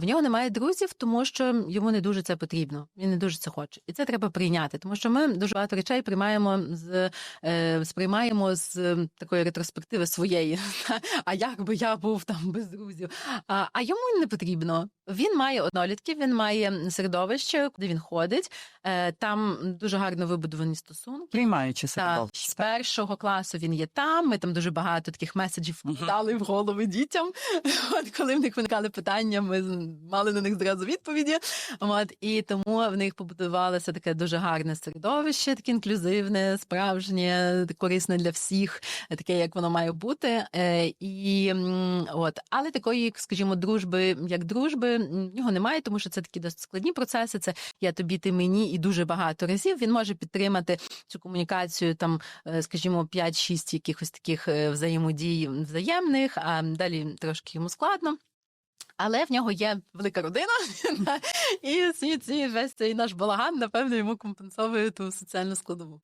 В нього немає друзів, тому що йому не дуже це потрібно. Він не дуже це хоче, і це треба прийняти, тому що ми дуже багато речей приймаємо з е, сприймаємо з такої ретроспективи своєї. А як би я був там без друзів? А, а йому не потрібно. Він має однолітків, він має середовище, куди він ходить. Е, там дуже гарно вибудовані стосунки. Приймаючи середовище. з першого класу він є там. Ми там дуже багато таких меседжів дали в голови дітям. От коли в них виникали питання, ми мали на них зразу відповіді. От і тому в них побудувалося таке дуже гарне середовище, таке інклюзивне, справжнє, корисне для всіх, таке, як воно має бути. Е, І от, але такої, скажімо, дружби, як дружби, нього немає, тому що це такі досить складні процеси. Це я тобі, ти мені, і дуже багато разів він може підтримати цю комунікацію, там, е, скажімо, 5-6 якихось таких е, взаємодій взаємних, а далі трошки йому складно. Але в нього є велика родина, і ці, ці, весь цей наш балаган, напевно, йому компенсовує ту соціальну складову.